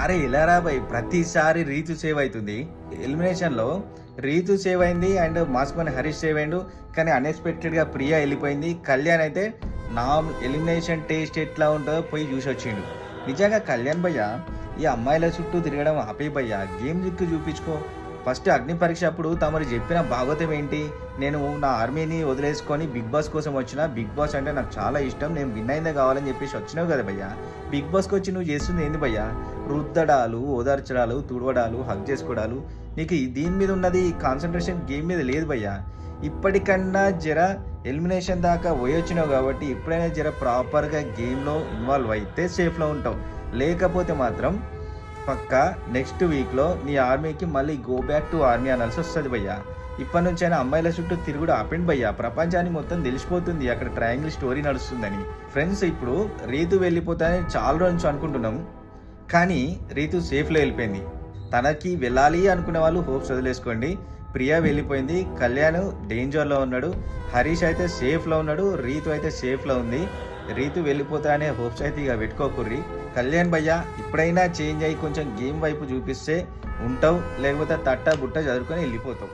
అరే ఇలారా భయ్ ప్రతిసారి రీతు సేవ్ అవుతుంది ఎలిమినేషన్లో రీతు సేవ్ అయింది అండ్ మాస్కోని హరీష్ సేవ్ అయిండు. కానీ అన్ఎక్స్పెక్టెడ్గా ప్రియా వెళ్ళిపోయింది. కళ్యాణ్ అయితే నా ఎలిమినేషన్ టేస్ట్ ఎట్లా ఉంటుందో పోయి చూసి వచ్చిండు. నిజంగా కళ్యాణ్ భయ్య ఈ అమ్మాయిల చుట్టూ తిరగడం ఆపే భయ్య. గేమ్ దిక్కు చూపించుకో. ఫస్ట్ అగ్ని పరీక్ష అప్పుడు తమరు చెప్పిన భాగవతం ఏంటి? నేను నా ఆర్మీని వదిలేసుకొని బిగ్ బాస్ కోసం వచ్చిన బిగ్ బాస్ అంటే నాకు చాలా ఇష్టం నేను విన్ అయిందే కావాలని చెప్పేసి వచ్చినావు కదా భయ్యా. బిగ్ బాస్కి వచ్చి నువ్వు చేస్తుంది ఏంది భయ్యా? రుద్దడాలు ఓదార్చడాలు తుడవడాలు హగ్ చేసుకోవడాలు నీకు దీని మీద ఉన్నది కాన్సన్ట్రేషన్ గేమ్ మీద లేదు భయ్యా. ఇప్పటికన్నా జర ఎలిమినేషన్ దాకా పోయొచ్చినావు కాబట్టి ఇప్పుడైనా జర ప్రాపర్గా గేమ్లో ఇన్వాల్వ్ అయితే సేఫ్లో ఉంటావు. లేకపోతే మాత్రం పక్కా నెక్స్ట్ వీక్లో నీ ఆర్మీకి మళ్ళీ గో బ్యాక్ టు ఆర్మీ అనాల్సి వస్తుంది భయ్యా. ఇప్పటి నుంచి అయినా అమ్మాయిల చుట్టూ తిరుగుడు ఆపండి భయ్యా. ప్రపంచానికి మొత్తం తెలిసిపోతుంది అక్కడ ట్రయాంగిల్ స్టోరీ నడుస్తుందని. ఫ్రెండ్స్ ఇప్పుడు రీతు వెళ్ళిపోతానని చాలా రోజు అనుకుంటున్నాం. కానీ రీతు సేఫ్లో వెళ్ళిపోయింది. తనకి వెళ్ళాలి అనుకునే వాళ్ళు హోప్స్ వదిలేసుకోండి. ప్రియా వెళ్ళిపోయింది. కళ్యాణ్ డేంజర్లో ఉన్నాడు. హరీష్ అయితే సేఫ్లో ఉన్నాడు. రీతు అయితే సేఫ్లో ఉంది. రీతు వెళ్ళిపోతా అనే హోప్స్ అయితే ఇక పెట్టుకోకుర్రి కళ్యాణ్ భయ్య ఇప్పుడైనా చేంజ్ అయ్యి కొంచెం గేమ్ వైపు చూపిస్తే ఉంటావు లేకపోతే తట్ట బుట్ట చదువుకొని వెళ్ళిపోతావు.